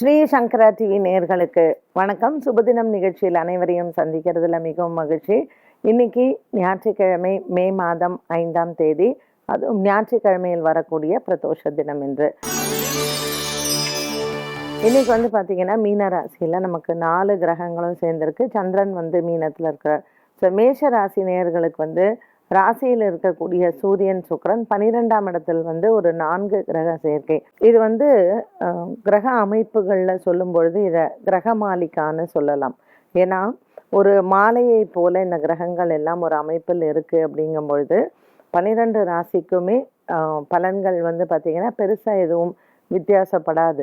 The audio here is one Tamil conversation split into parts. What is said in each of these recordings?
ஸ்ரீ சங்கரா டிவி நேயர்களுக்கு வணக்கம். சுபதினம் நிகழ்ச்சியில் அனைவரையும் சந்திக்கிறதுல மிகவும் மகிழ்ச்சி. இன்னைக்கு ஞாயிற்றுக்கிழமை மே மாதம் ஐந்தாம் தேதி. அதுவும் ஞாயிற்றுக்கிழமையில் வரக்கூடிய பிரதோஷ தினம் என்று இன்னைக்கு வந்து பார்த்தீங்கன்னா மீன ராசியில் நமக்கு நாலு கிரகங்களும் சேர்ந்திருக்கு. சந்திரன் வந்து மீனத்தில் இருக்கிறார். ஸோ மேஷ ராசி நேயர்களுக்கு வந்து ராசியில் இருக்கக்கூடிய சூரியன் சுக்கரன் பனிரெண்டாம் இடத்தில் வந்து ஒரு நான்கு கிரக சேர்க்கை. இது வந்து கிரக அமைப்புகளில் சொல்லும் பொழுது இதை கிரக மாலிகான்னு சொல்லலாம். ஏன்னா ஒரு மாலையை போல இந்த கிரகங்கள் எல்லாம் ஒரு அமைப்பில் இருக்குது அப்படிங்கும் பொழுது பன்னிரெண்டு ராசிக்குமே பலன்கள் வந்து பார்த்திங்கன்னா பெருசாக எதுவும் வித்தியாசப்படாது.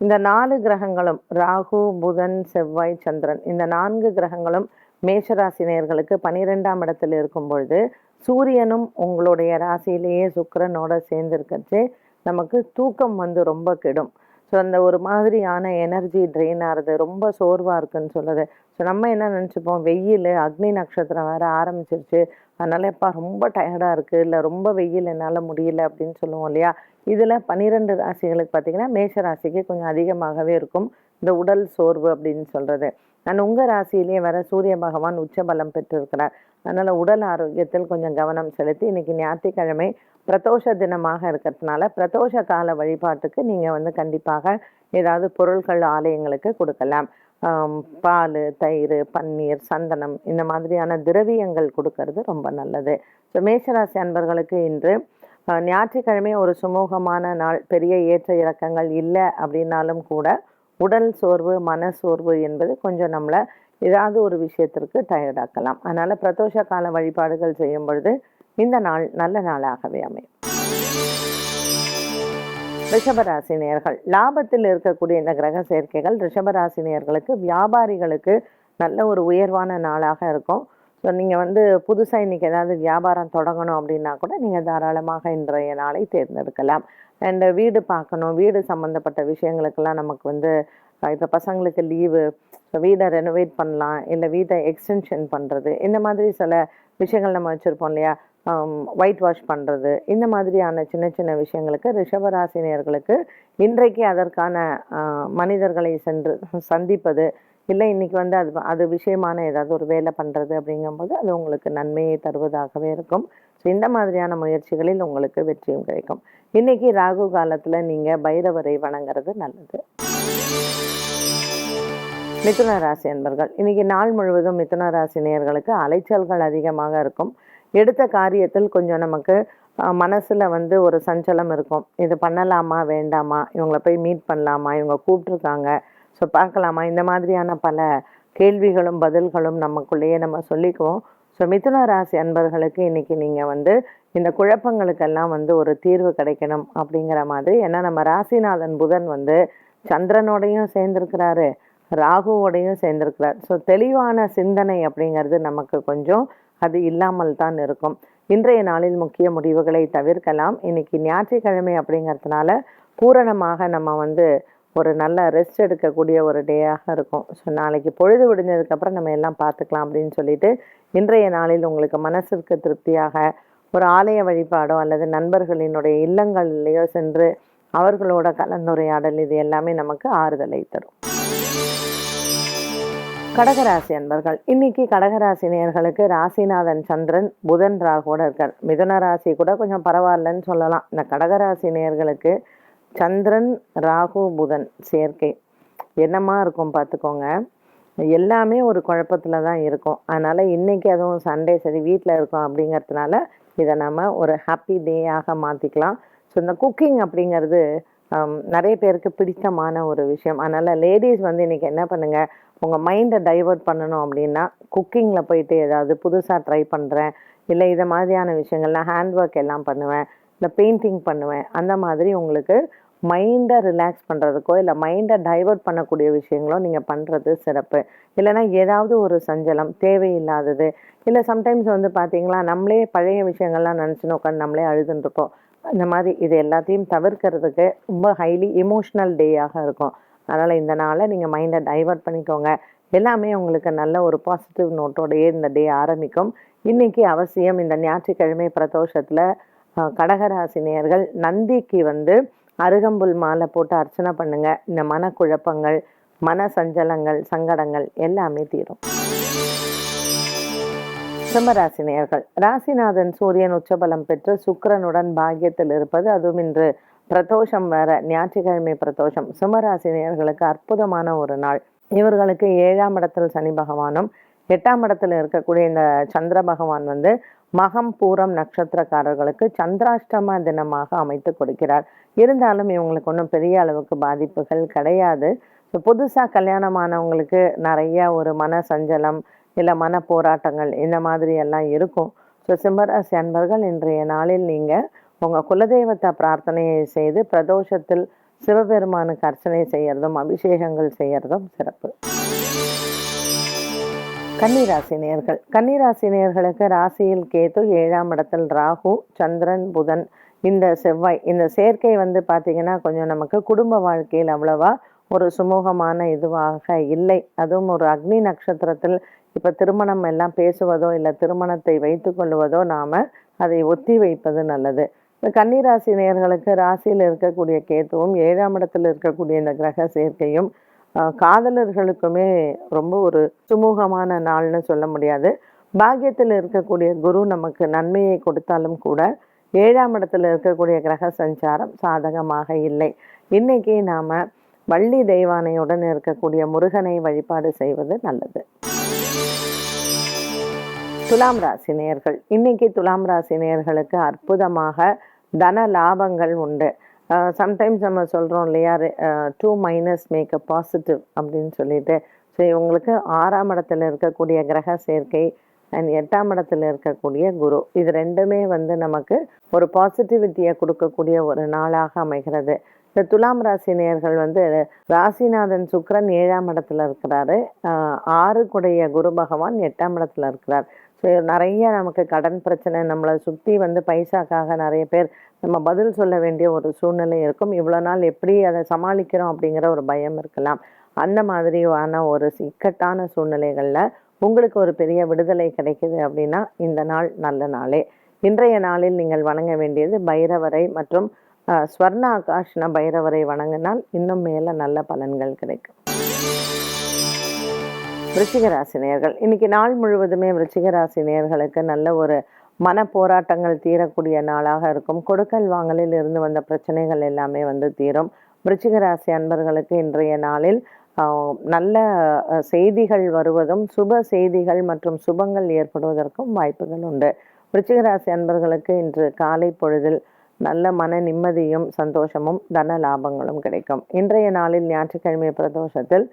இந்த நாலு கிரகங்களும் ராகு புதன் செவ்வாய் சந்திரன் இந்த நான்கு கிரகங்களும் மேஷராசி நேர்களுக்கு பனிரெண்டாம் இடத்தில் இருக்கும் பொழுது சூரியனும் உங்களுடைய ராசியிலேயே சுக்கரனோட சேர்ந்துருக்கச்சு நமக்கு தூக்கம் வந்து ரொம்ப கெடும். ஸோ அந்த ஒரு மாதிரியான எனர்ஜி ட்ரெயின் ஆகிறது ரொம்ப சோர்வாக இருக்குன்னு சொல்லுது. ஸோ நம்ம என்ன நினச்சிப்போம்? வெயில் அக்னி நட்சத்திரம் வேறு ஆரம்பிச்சிருச்சு. அதனால் எப்பா ரொம்ப டயர்டாக இருக்குது இல்லை ரொம்ப வெயில் என்னால் முடியல அப்படின்னு சொல்லுவோம் இல்லையா? இதில் பன்னிரெண்டு ராசிகளுக்கு பார்த்தீங்கன்னா மேஷ ராசிக்கு கொஞ்சம் அதிகமாகவே இருக்கும். இந்த உடல் சோர்வு அப்படின்னு சொல்கிறது நான் உங்கள் ராசியிலேயே வர சூரிய பகவான் உச்ச பலம் பெற்றிருக்கிறார். அதனால் உடல் ஆரோக்கியத்தில் கொஞ்சம் கவனம் செலுத்தி இன்றைக்கி ஞாயிற்றுக்கிழமை பிரதோஷ தினமாக இருக்கிறதுனால பிரதோஷ கால வழிபாட்டுக்கு நீங்கள் வந்து கண்டிப்பாக ஏதாவது பொருட்கள் ஆலயங்களுக்கு கொடுக்கலாம். பால் தயிர் பன்னீர் சந்தனம் இந்த மாதிரியான திரவியங்கள் கொடுக்கறது ரொம்ப நல்லது. ஸோ மேஷராசி அன்பர்களுக்கு இன்று ஞாயிற்றுக்கிழமை ஒரு சுமூகமான நாள் பெரிய ஏற்ற இறக்கங்கள் இல்லை அப்படின்னாலும் கூட உடல் சோர்வு மன சோர்வு என்பது கொஞ்சம் நம்மளை ஏதாவது ஒரு விஷயத்திற்கு டயர்டாக்கலாம் அதனால் பிரதோஷ கால வழிபாடுகள் செய்யும் பொழுது இந்த நாள் நல்ல நாளாகவே அமையும். ரிஷபராசினியர்கள். லாபத்தில் இருக்கக்கூடிய இந்த கிரக சேர்க்கைகள் ரிஷபராசினியர்களுக்கு வியாபாரிகளுக்கு நல்ல ஒரு உயர்வான நாளாக இருக்கும். ஸோ நீங்கள் வந்து புதுசாக இன்றைக்கி ஏதாவது வியாபாரம் தொடங்கணும் அப்படின்னா கூட நீங்கள் தாராளமாக இன்றைய நாளை தேர்ந்தெடுக்கலாம். அண்டு வீடு பார்க்கணும் வீடு சம்மந்தப்பட்ட விஷயங்களுக்கெல்லாம் நமக்கு வந்து இப்போ பசங்களுக்கு லீவு வீடை ரெனோவேட் பண்ணலாம் இல்லை வீட்டை எக்ஸ்டென்ஷன் பண்ணுறது இந்த மாதிரி சில விஷயங்கள் நம்ம வச்சுருப்போம் இல்லையா? ஒயிட் வாஷ் பண்ணுறது இந்த மாதிரியான சின்ன சின்ன விஷயங்களுக்கு ரிஷபராசினியர்களுக்கு இன்றைக்கு அதற்கான மனிதர்களை சென்று சந்திப்பது இல்லை இன்றைக்கி வந்து அது அது விஷயமான ஏதாவது ஒரு வேலை பண்ணுறது அப்படிங்கும்போது அது உங்களுக்கு நன்மையை தருவதாகவே இருக்கும். ஸோ இந்த மாதிரியான முயற்சிகளில் உங்களுக்கு வெற்றியும் கிடைக்கும். இன்னைக்கு ராகு காலத்தில் நீங்கள் பைரவரை வணங்குறது நல்லது. மிதுன ராசி அன்பர்கள் இன்னைக்கு நாள் முழுவதும் மிதுன ராசி நேயர்களுக்கு அலைச்சல்கள் அதிகமாக இருக்கும். எடுத்த காரியத்தில் கொஞ்சம் நமக்கு மனசில் வந்து ஒரு சஞ்சலம் இருக்கும். இது பண்ணலாமா வேண்டாமா? இவங்களை போய் மீட் பண்ணலாமா? இவங்க கூப்பிட்ருக்காங்க ஸோ பார்க்கலாமா? இந்த மாதிரியான பல கேள்விகளும் பதில்களும் நமக்குள்ளேயே நம்ம சொல்லிக்குவோம். ஸோ மிதுன ராசி அன்பர்களுக்கு இன்றைக்கி நீங்கள் வந்து இந்த குழப்பங்களுக்கெல்லாம் வந்து ஒரு தீர்வு கிடைக்கணும் அப்படிங்கிற மாதிரி. ஏன்னா நம்ம ராசிநாதன் புதன் வந்து சந்திரனோடையும் சேர்ந்துருக்கிறாரு ராகுவோடையும் சேர்ந்துருக்கிறார். ஸோ தெளிவான சிந்தனை அப்படிங்கிறது நமக்கு கொஞ்சம் அது இல்லாமல் தான் இருக்கும். இன்றைய நாளில் முக்கிய முடிவுகளை தவிர்க்கலாம். இன்னைக்கு ஞாயிற்றுக்கிழமை அப்படிங்கிறதுனால பூரணமாக நம்ம வந்து ஒரு நல்ல ரெஸ்ட் எடுக்கக்கூடிய ஒரு டேயாக இருக்கும். ஸோ நாளைக்கு பொழுது விடிஞ்சதுக்கப்புறம் நம்ம எல்லாம் பார்த்துக்கலாம் அப்படின்னு சொல்லிட்டு இன்றைய நாளில் உங்களுக்கு மனசிற்கு திருப்தியாக ஒரு ஆலய வழிபாடோ அல்லது நண்பர்களினுடைய இல்லங்களிலேயோ சென்று அவர்களோட கலந்துரையாடல் இது எல்லாமே நமக்கு ஆறுதலை தரும். கடகராசி அன்பர்கள் இன்னைக்கு கடகராசி நேர்களுக்கு ராசிநாதன் சந்திரன் புதன் ராகுவோட இருக்கார். மிதுன ராசி கூட கொஞ்சம் பரவாயில்லன்னு சொல்லலாம். இந்த கடகராசி நேர்களுக்கு சந்திரன் ராகு புதன் சேர்க்கை. என்னமா இருக்கும் பார்த்துக்கோங்க. எல்லாமே ஒரு குழப்பத்தில் தான் இருக்கும். அதனால் இன்றைக்கி அதுவும் சண்டே சரி வீட்டில் இருக்கும் அப்படிங்கிறதுனால இதை நம்ம ஒரு ஹாப்பி டேயாக மாற்றிக்கலாம் ஸோ இந்த குக்கிங் அப்படிங்கிறது நிறைய பேருக்கு பிடித்தமான ஒரு விஷயம். அதனால் லேடிஸ் வந்து இன்றைக்கி என்ன பண்ணுங்கள் உங்கள் மைண்டை டைவர்ட் பண்ணணும் அப்படின்னா குக்கிங்கில் போயிட்டு ஏதாவது புதுசாக ட்ரை பண்ணுறேன் இல்லை இதை மாதிரியான விஷயங்கள் நான் ஹேண்ட் ஒர்க் எல்லாம் பண்ணுவேன். இல்லை பெயிண்டிங் பண்ணுவேன். அந்த மாதிரி உங்களுக்கு மைண்டை ரிலாக்ஸ் பண்ணுறதுக்கோ இல்லை மைண்டை டைவர்ட் பண்ணக்கூடிய விஷயங்களோ நீங்கள் பண்ணுறது சிறப்பு. இல்லைன்னா ஏதாவது ஒரு சஞ்சலம் தேவையில்லாதது இல்லை சம்டைம்ஸ் வந்து பார்த்தீங்களா நம்மளே பழைய விஷயங்கள்லாம் நினச்சின்னு உட்காந்து நம்மளே அழுதுன்னு இந்த மாதிரி இது எல்லாத்தையும் தவிர்க்கிறதுக்கு ரொம்ப ஹைலி எமோஷ்னல் டேயாக இருக்கும். அதனால் இந்த நாளை நீங்கள் மைண்டை டைவர்ட் பண்ணிக்கோங்க. எல்லாமே உங்களுக்கு நல்ல ஒரு பாசிட்டிவ் நோட்டோடையே இந்த டே ஆரம்பிக்கும். இன்றைக்கி அவசியம் இந்த ஞாயிற்றுக்கிழமை பிரதோஷத்தில் கடகராசி நேயர்கள் நந்திக்கு வந்து அருகம்புல் மாலை போட்டு அர்ச்சனை பண்ணுங்கள் இந்த மனக்குழப்பங்கள் மன சஞ்சலங்கள் சங்கடங்கள் எல்லாமே தீரும். சிம்மராசினியர்கள் ராசிநாதன் சூரியன் உச்சபலம் பெற்று சுக்கரனுடன் பாக்கியத்தில் இருப்பது அதுவும் இன்று பிரதோஷம் வேற ஞாயிற்றுக்கிழமை பிரதோஷம். சிம்மராசினியர்களுக்கு அற்புதமான ஒரு நாள். இவர்களுக்கு ஏழாம் இடத்தில் சனி பகவானும் எட்டாம் இடத்தில் இருக்கக்கூடிய இந்த சந்திர பகவான் வந்து மகம் பூரம் நட்சத்திரக்காரர்களுக்கு சந்திராஷ்டம தினமாக அமைத்து கொடுக்கிறார். இருந்தாலும் இவங்களுக்கு ஒன்றும் பெரிய அளவுக்கு பாதிப்புகள் கிடையாது. இப்போ புதுசாக கல்யாணமானவங்களுக்கு நிறைய ஒரு மன சஞ்சலம் இல்லை மன போராட்டங்கள் இந்த மாதிரி எல்லாம் இருக்கும். ஸோ சிம்மராசி அன்பர்கள் இன்றைய நாளில் நீங்கள் உங்கள் குலதெய்வத்தை பிரார்த்தனையை செய்து பிரதோஷத்தில் சிவபெருமானுக்கு அர்ச்சனை செய்யறதும் அபிஷேகங்கள் செய்யறதும் சிறப்பு. கன்னிராசி நேர்கள் கன்னிராசி நேர்களுக்கு ராசியில் கேது ஏழாம் இடத்தில் ராகு சந்திரன் புதன் இந்த செவ்வாய். இந்த சேர்க்கை வந்து பார்த்தீங்கன்னா கொஞ்சம் நமக்கு குடும்ப வாழ்க்கையில் அவ்வளவா ஒரு சுமூகமான இதுவாக இல்லை. அதுவும் ஒரு அக்னி நட்சத்திரத்தில் இப்போ திருமணம் எல்லாம் பேசுவதோ இல்லை திருமணத்தை வைத்து கொள்வதோ நாம் அதை ஒத்தி வைப்பது நல்லது. இந்த கன்னிராசி நேர்களுக்கு ராசியில் இருக்கக்கூடிய கேத்துவும் ஏழாம் இடத்தில் இருக்கக்கூடிய இந்த கிரக சேர்க்கையும் காதலர்களுக்குமே ரொம்ப ஒரு சுமூகமான நாள்னு சொல்ல முடியாது. பாக்கியத்தில் இருக்கக்கூடிய குரு நமக்கு நன்மையை கொடுத்தாலும் கூட ஏழாம் இடத்தில் இருக்கக்கூடிய கிரக சஞ்சாரம் சாதகமாக இல்லை. இன்றைக்கி நாம் வள்ளி தெய்வானையுடன் இருக்கக்கூடிய முருகனை வழிபாடு செய்வது நல்லது. துலாம் ராசி நேர்கள் இன்னைக்கு துலாம் ராசி நேர்களுக்கு அற்புதமாக தன லாபங்கள் உண்டு. சம்டைம்ஸ் நம்ம சொல்கிறோம் இல்லையா two minus make a positive அப்படின்னு சொல்லிட்டு. ஸோ இவங்களுக்கு ஆறாம் இடத்துல இருக்கக்கூடிய கிரக சேர்க்கை அண்ட் எட்டாம் இடத்துல இருக்கக்கூடிய குரு. இது ரெண்டுமே வந்து நமக்கு ஒரு பாசிட்டிவிட்டியை கொடுக்கக்கூடிய ஒரு நாளாக அமைகிறது. இந்த துலாம் ராசி நேயர்கள் வந்து ராசிநாதன் சுக்கிரன் ஏழாம் இடத்துல இருக்கிறாரு. ஆறு ஆறுக்குடைய குரு பகவான் எட்டாம் இடத்துல இருக்கிறார். ஸோ நிறைய நமக்கு கடன் பிரச்சனை நம்மளை சுற்றி வந்து பைசாக்காக நிறைய பேர் நம்ம பதில் சொல்ல வேண்டிய ஒரு சூழ்நிலை இருக்கும். இவ்வளோ நாள் எப்படி அதை சமாளிக்கிறோம் அப்படிங்கிற ஒரு பயம் இருக்கலாம். அந்த மாதிரியான ஒரு இக்கட்டான சூழ்நிலைகளில் உங்களுக்கு ஒரு பெரிய விடுதலை கிடைக்குது அப்படின்னா இந்த நாள் நல்ல நாளே. இன்றைய நாளில் நீங்கள் வணங்க வேண்டியது பைரவரை மற்றும் ஸ்வர்ண ஆகாஷ்ண பைரவரை வணங்கினால் இன்னும் மேலே நல்ல பலன்கள் கிடைக்கும். விருச்சிக இன்னைக்கு நாள் முழுவதுமே விருச்சிக நல்ல ஒரு மன போராட்டங்கள் தீரக்கூடிய நாளாக இருக்கும். கொடுக்கல் வாங்கலில் இருந்து வந்த பிரச்சனைகள் எல்லாமே வந்து தீரும். விருச்சிக ராசி அன்பர்களுக்கு இன்றைய நாளில் நல்ல செய்திகள் வருவதும் சுப செய்திகள் மற்றும் சுபங்கள் ஏற்படுவதற்கும் வாய்ப்புகள் உண்டு. விருச்சிக ராசி அன்பர்களுக்கு இன்று காலை பொழுதில் நல்ல மன நிம்மதியும் சந்தோஷமும் தன லாபங்களும் கிடைக்கும். இன்றைய நாளில் ஞாயிற்றுக்கிழமை பிரதோஷத்தில்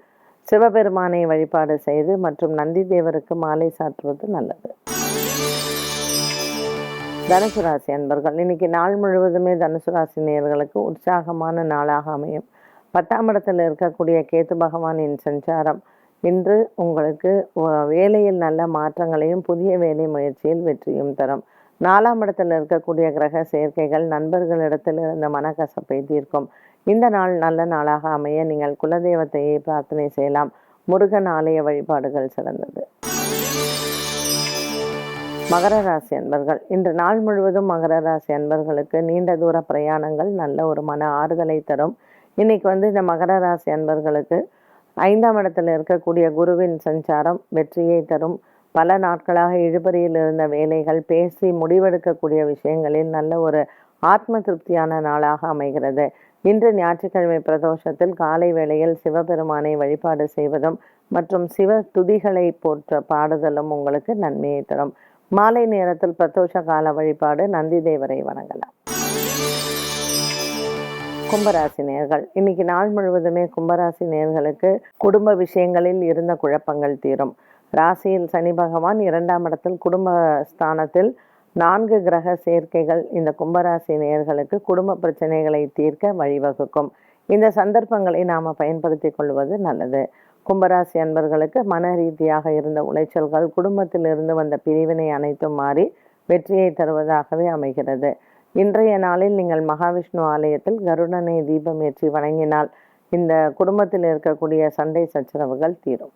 சிவபெருமானை வழிபாடு செய்து மற்றும் நந்தி தேவருக்கு மாலை சாற்றுவது நல்லது. தனுசு ராசி அன்பர்கள் இன்னைக்கு நாள் முழுவதுமே தனுசு ராசி நேர்களுக்கு உற்சாகமான நாளாக அமையும். பத்தாம் இடத்தில் இருக்கக்கூடிய கேத்து பகவானின் சஞ்சாரம். இன்று உங்களுக்கு வேலையில் நல்ல மாற்றங்களையும் புதிய வேலை முயற்சியில் வெற்றியும் தரும். நாலாம் இடத்தில் இருக்கக்கூடிய கிரக சேர்க்கைகள் நண்பர்களிடத்தில் இருந்த மனக்கசப்பை தீர்க்கும். இந்த நாள் நல்ல நாளாக அமைய நீங்கள் குலதெய்வத்தையே பிரார்த்தனை செய்யலாம். முருகன் ஆலய வழிபாடுகள் சிறந்தது. மகர ராசி அன்பர்கள் இன்று நாள் முழுவதும் மகர ராசி அன்பர்களுக்கு நீண்ட தூர பிரயாணங்கள் நல்ல ஒரு மன ஆறுதலை தரும். இன்னைக்கு வந்து இந்த மகர ராசி அன்பர்களுக்கு ஐந்தாம் இடத்துல இருக்கக்கூடிய குருவின் சஞ்சாரம் வெற்றியை தரும். பல நாட்களாக இழுபறியில் இருந்த வேலைகள் பேசி முடிவெடுக்கக்கூடிய விஷயங்களில் நல்ல ஒரு ஆத்ம திருப்தியான நாளாக அமைகிறது. இன்று ஞாயிற்றுக்கிழமை பிரதோஷத்தில் காலை வேளையில் சிவபெருமானை வழிபாடு செய்வதும் மற்றும் சிவ துதிகளை போற்ற பாடுதலும் உங்களுக்கு நன்மையை தரும். மாலை நேரத்தில் பிரதோஷ கால வழிபாடு நந்தி தேவரை வணங்கலாம். கும்பராசி நேர்கள். இன்னைக்கு நாள் முழுவதுமே கும்பராசி நேர்களுக்கு குடும்ப விஷயங்களில் இருந்த குழப்பங்கள் தீரும். ராசியில் சனி பகவான் இரண்டாம் இடத்தில் குடும்ப ஸ்தானத்தில் நான்கு கிரக சேர்க்கைகள். இந்த கும்பராசி நேர்களுக்கு குடும்ப பிரச்சனைகளை தீர்க்க வழிவகுக்கும். இந்த சந்தர்ப்பங்களை நாம பயன்படுத்தி கொள்வது நல்லது. கும்பராசி அன்பர்களுக்கு மன ரீதியாக இருந்த உளைச்சல்கள் குடும்பத்தில் இருந்து வந்த பிரிவினை அனைத்தும் மாறி வெற்றியை தருவதாகவே அமைகிறது. இன்றைய நாளில் நீங்கள் மகாவிஷ்ணு ஆலயத்தில் கருடனை தீபம் ஏற்றி வணங்கினால் இந்த குடும்பத்தில் இருக்கக்கூடிய சண்டை சச்சரவுகள் தீரும்.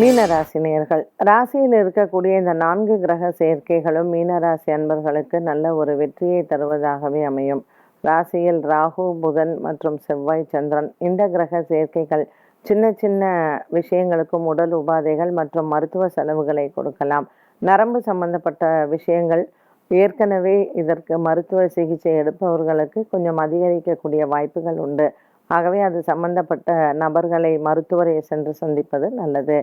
மீனராசினியர்கள். ராசியில் இருக்கக்கூடிய இந்த நான்கு கிரக சேர்க்கைகளும் மீனராசி அன்பர்களுக்கு நல்ல ஒரு வெற்றியை தருவதாகவே அமையும். ராசியில் ராகு புதன் மற்றும் செவ்வாய் சந்திரன். இந்த கிரக சேர்க்கைகள் சின்ன சின்ன விஷயங்களுக்கும் உடல் உபாதைகள் மற்றும் மருத்துவ செலவுகளை கொடுக்கலாம். நரம்பு சம்பந்தப்பட்ட விஷயங்கள் ஏற்கனவே இதற்கு மருத்துவ சிகிச்சை எடுப்பவர்களுக்கு கொஞ்சம் அதிகரிக்கக்கூடிய வாய்ப்புகள் உண்டு. ஆகவே அது சம்பந்தப்பட்ட நபர்களை மருத்துவரை சென்று சந்திப்பது நல்லது.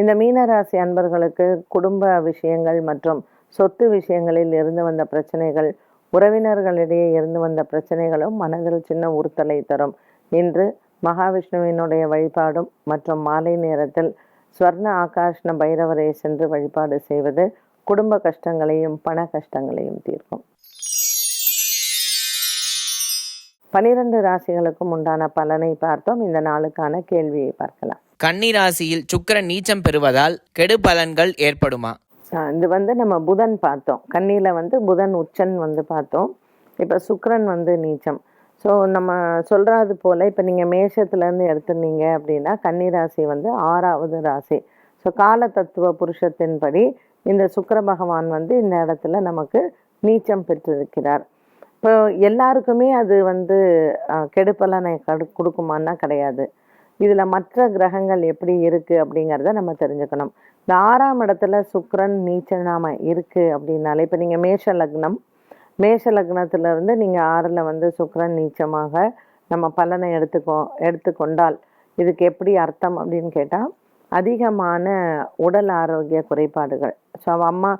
இந்த மீனராசி அன்பர்களுக்கு குடும்ப விஷயங்கள் மற்றும் சொத்து விஷயங்களில் இருந்து வந்த பிரச்சனைகள் உறவினர்களிடையே இருந்து வந்த பிரச்சனைகளும் மனதில் சின்ன உறுத்தலை தரும். இன்று மகாவிஷ்ணுவினுடைய வழிபாடும் மற்றும் மாலை நேரத்தில் ஸ்வர்ண ஆகாஷ்ண பைரவரை சென்று வழிபாடு செய்வது குடும்ப கஷ்டங்களையும் பண கஷ்டங்களையும் தீர்க்கும். பனிரெண்டு ராசிகளுக்கும் உண்டான பலனை பார்த்தோம். இந்த நாளுக்கான கேள்வியை பார்க்கலாம். கன்னி ராசியில் சுக்கிரன் நீச்சம் பெறுவதால் கெடு பலன்கள் ஏற்படுமா? இது வந்து நம்ம புதன் பார்த்தோம். கன்னியில வந்து புதன் உச்சன் வந்து பார்த்தோம். இப்போ சுக்கரன் வந்து நீச்சம். ஸோ நம்ம சொல்றது போல இப்போ நீங்கள் மேஷத்துலேருந்து எடுத்துனீங்க அப்படின்னா கன்னி ராசி வந்து ஆறாவது ராசி. ஸோ கால தத்துவ புருஷத்தின்படி இந்த சுக்கர பகவான் வந்து இந்த இடத்துல நமக்கு நீச்சம் பெற்றிருக்கிறார். இப்போ எல்லாருக்குமே அது வந்து கெடுப்பலனை கடு கொடுக்குமான்னா கிடையாது. இதில் மற்ற கிரகங்கள் எப்படி இருக்குது அப்படிங்கிறத நம்ம தெரிஞ்சுக்கணும். இந்த ஆறாம் இடத்துல சுக்கரன் நீச்சனாம இருக்குது அப்படின்னாலே இப்போ நீங்கள் மேஷ லக்னம் மேஷ லக்னத்துல இருந்து நீங்கள் ஆறில் வந்து சுக்கரன் நீச்சமாக நம்ம பலனை எடுத்துக்கோ எடுத்துக்கொண்டால் இதுக்கு எப்படி அர்த்தம் அப்படின்னு கேட்டால் அதிகமான உடல் ஆரோக்கிய குறைபாடுகள். ஸோ அம்மா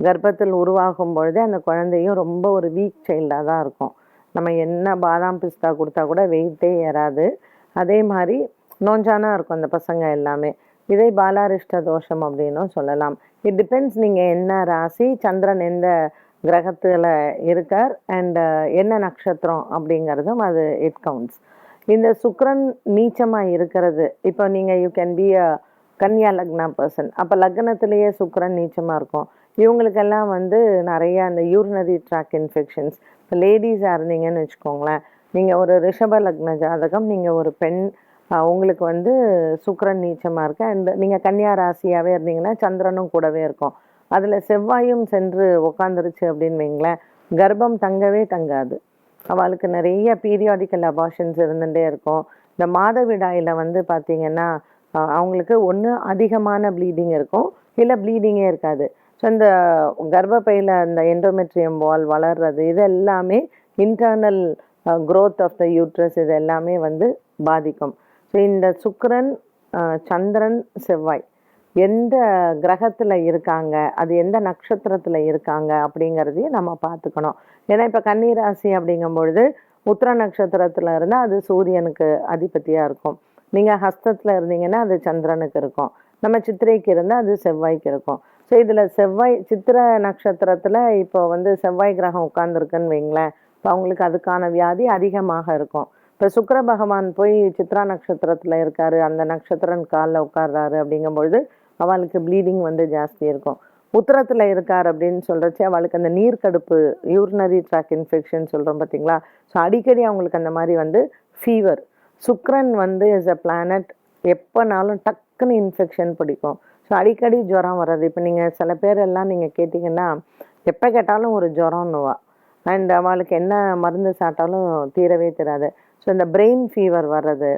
கர்ப்பத்தில் உருவாகும் பொழுதே அந்த குழந்தையும் ரொம்ப ஒரு வீக் சைல்டாக தான் இருக்கும். நம்ம என்ன பாதாம் பிஸ்தா கொடுத்தா கூட வெயிட்டே ஏறாது. அதே மாதிரி நோஞ்சானா இருக்கும் அந்த பசங்க எல்லாமே. இதை பாலாரிஷ்ட தோஷம் அப்படின்னும் சொல்லலாம். இட் டிபெண்ட்ஸ் நீங்கள் என்ன ராசி சந்திரன் எந்த கிரகத்தில் இருக்கார் அண்ட் uh, என்ன நட்சத்திரம் அப்படிங்கிறதும் அது இட் கவுண்ட்ஸ் இந்த சுக்ரன் நீச்சமாக இருக்கிறது. இப்போ நீங்கள் you can be a Kanya Lagna person அப்போ லக்னத்திலேயே சுக்ரன் நீச்சமாக இருக்கும். இவங்களுக்கெல்லாம் வந்து நிறைய அந்த யூரினரி ட்ராக் இன்ஃபெக்ஷன்ஸ் இப்போ லேடிஸாக இருந்தீங்கன்னு வச்சுக்கோங்களேன். நீங்கள் ஒரு ரிஷப லக்ன ஜாதகம் நீங்கள் ஒரு பெண் உங்களுக்கு வந்து சுக்கரன் நீச்சமாக இருக்கு. அண்ட் நீங்கள் கன்னியா ராசியாகவே இருந்தீங்கன்னா சந்திரனும் கூடவே இருக்கும். அதில் செவ்வாயும் சென்று உக்காந்துருச்சு அப்படின்னு வைங்களேன் கர்ப்பம் தங்கவே தங்காது. அவளுக்கு நிறைய பீரியாடிக்கல் அபாஷன்ஸ் இருந்துகிட்டே இருக்கும். இந்த மாதவிடாயில் வந்து பார்த்தீங்கன்னா அவங்களுக்கு ஒன்று அதிகமான ப்ளீடிங் இருக்கும் இல்லை ப்ளீடிங்கே இருக்காது. ஸோ இந்த கர்ப்பப்பையில் அந்த எண்டோமெட்ரியம் வால் வளர்றது இது எல்லாமே internal growth of the uterus இது எல்லாமே வந்து பாதிக்கும். ஸோ இந்த சுக்கரன் சந்திரன் செவ்வாய் எந்த கிரகத்தில் இருக்காங்க அது எந்த நட்சத்திரத்தில் இருக்காங்க அப்படிங்கிறதையும் நம்ம பார்த்துக்கணும். ஏன்னா இப்போ கன்னிராசி அப்படிங்கும் பொழுது உத்திர நட்சத்திரத்தில் இருந்தால் அது சூரியனுக்கு அதிபதியாக இருக்கும். நீங்கள் ஹஸ்தத்தில் இருந்தீங்கன்னா அது சந்திரனுக்கு இருக்கும். நம்ம சித்திரைக்கு இருந்தால் அது செவ்வாய்க்கு இருக்கும். ஸோ இதில் செவ்வாய் சித்திர நட்சத்திரத்தில் இப்போ வந்து செவ்வாய் கிரகம் உட்கார்ந்துருக்குன்னு வைங்களேன். இப்போ அவங்களுக்கு அதுக்கான வியாதி அதிகமாக இருக்கும். இப்போ சுக்கர பகவான் போய் சித்ரா நட்சத்திரத்தில் இருக்காரு. அந்த நட்சத்திரன் காலில் உட்கார்றாரு அப்படிங்கும்பொழுது அவளுக்கு ப்ளீடிங் வந்து ஜாஸ்தி இருக்கும். உத்தரத்தில் இருக்கார் அப்படின்னு சொல்கிறச்சே அவளுக்கு அந்த நீர்க்கடுப்பு யூரினரி ட்ராக் இன்ஃபெக்ஷன் சொல்கிறோம் பார்த்தீங்களா ஸோ அடிக்கடி அவங்களுக்கு அந்த மாதிரி வந்து ஃபீவர் சுக்ரன் வந்து இஸ் அ பிளானட் எப்போனாலும் டக்குன்னு இன்ஃபெக்ஷன் பிடிக்கும். ஸோ அடிக்கடி ஜுரம் வர்றது. இப்போ நீங்கள் சில பேர் எல்லாம் நீங்கள் கேட்டிங்கன்னா எப்போ கேட்டாலும் ஒரு ஜுரம்னுவா அண்ட் அவளுக்கு என்ன மருந்து சாப்பிட்டாலும் தீரவே தெரியாது ஸோ இந்த பிரெயின் ஃபீவர் வர்றது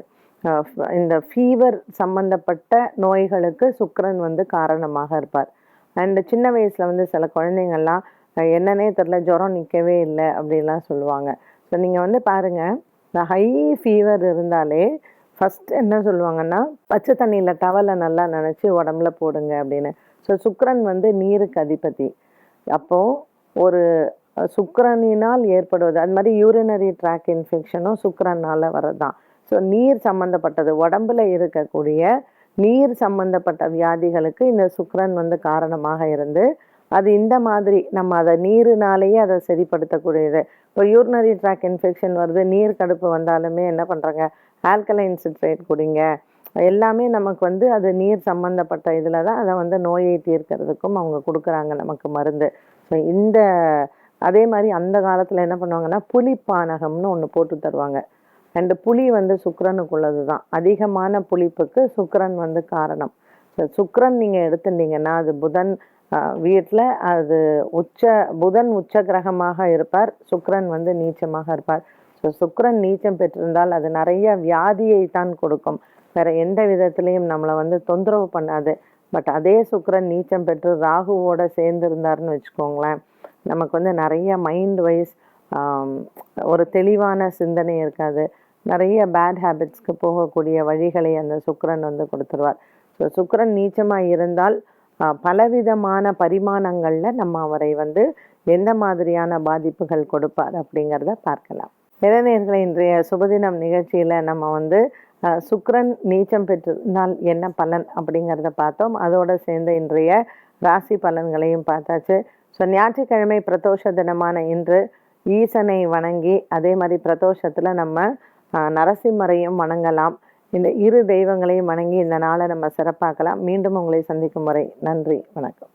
இந்த ஃபீவர் சம்பந்தப்பட்ட நோய்களுக்கு சுக்கரன் வந்து காரணமாக இருப்பார். அண்ட் சின்ன வயசில் வந்து சில குழந்தைங்கள்லாம் என்னன்னே தெரில ஜுரம் நிற்கவே இல்லை அப்படிலாம் சொல்லுவாங்க. ஸோ நீங்கள் வந்து பாருங்கள் இந்த ஹை ஃபீவர் இருந்தாலே ஃபஸ்ட் என்ன சொல்லுவாங்கன்னா பச்சை தண்ணியில் டவலை நல்லா நினச்சி உடம்புல போடுங்க அப்படின்னு. ஸோ சுக்கரன் வந்து நீருக்கு அதிபதி. அப்போது ஒரு சுக்கரனினால் ஏற்படுவது. அது மாதிரி யூரினரி ட்ராக் இன்ஃபெக்ஷனும் சுக்கிரனால வரதான் ஸோ நீர் சம்மந்தப்பட்டது உடம்புல இருக்கக்கூடிய நீர் சம்பந்தப்பட்ட வியாதிகளுக்கு இந்த சுக்கரன் வந்து காரணமாக இருந்து அது இந்த மாதிரி நம்ம அதை நீருனாலேயே அதை சரிப்படுத்தக்கூடியது. இப்போ யூரினரி ட்ராக் இன்ஃபெக்ஷன் வருது நீர் கடுப்பு வந்தாலுமே என்ன பண்ணுறாங்க ஆல்கலைன் சிட்ரேட் குடிங்க. எல்லாமே நமக்கு வந்து அது நீர் சம்மந்தப்பட்ட இதில் தான் அதை வந்து நோயை தீர்க்கிறதுக்கும் அவங்க கொடுக்குறாங்க நமக்கு மருந்து. ஸோ இந்த அதே மாதிரி அந்த காலத்தில் என்ன பண்ணுவாங்கன்னா புளிப்பானகம்னு ஒன்று போட்டு தருவாங்க. அண்டு புளி வந்து சுக்கரனுக்குள்ளது தான் அதிகமான புளிப்புக்கு சுக்கரன் வந்து காரணம். சுக்கரன் நீங்கள் எடுத்துட்டீங்கன்னா அது புதன் வீட்டில் அது உச்ச புதன் உச்ச கிரகமாக இருப்பார். சுக்கரன் வந்து நீச்சமாக இருப்பார். ஸோ சுக்கரன் நீச்சம் பெற்றிருந்தால் அது நிறைய வியாதியை தான் கொடுக்கும். வேற எந்த விதத்துலேயும் நம்மளை வந்து தொந்தரவு பண்ணாது. பட் அதே சுக்கரன் நீச்சம் பெற்று ராகுவோட சேர்ந்து இருந்தாருன்னு வச்சுக்கோங்களேன். நமக்கு வந்து நிறைய மைண்ட் வைஸ் ஒரு தெளிவான சிந்தனை இருக்காது. நிறைய பேட் ஹேபிட்ஸ்க்கு போகக்கூடிய வழிகளை அந்த சுக்கரன் வந்து கொடுத்துருவார். ஸோ சுக்கிரன் நீச்சமாக இருந்தால் பலவிதமான பரிமாணங்களில் நம்ம அவரை வந்து எந்த மாதிரியான பாதிப்புகள் கொடுப்பார் அப்படிங்கிறத பார்க்கலாம். இளைஞர்களை இன்றைய சுபதினம் நிகழ்ச்சியில் நம்ம வந்து சுக்ரன் நீச்சம் பெற்றிருந்தால் என்ன பலன் அப்படிங்கிறத பார்த்தோம். அதோடு சேர்ந்து இன்றைய ராசி பலன்களையும் பார்த்தாச்சு. ஸோ ஞாயிற்றுக்கிழமை பிரதோஷ தினமான இன்று ஈசனை வணங்கி அதே மாதிரி பிரதோஷத்தில் நம்ம ஆஹ், நரசிம்மரையும் வணங்கலாம். இந்த இரு தெய்வங்களையும் வணங்கி இந்த நாளை நம்ம சிறப்பாக்கலாம். மீண்டும் உங்களை சந்திக்கும் வரை நன்றி வணக்கம்.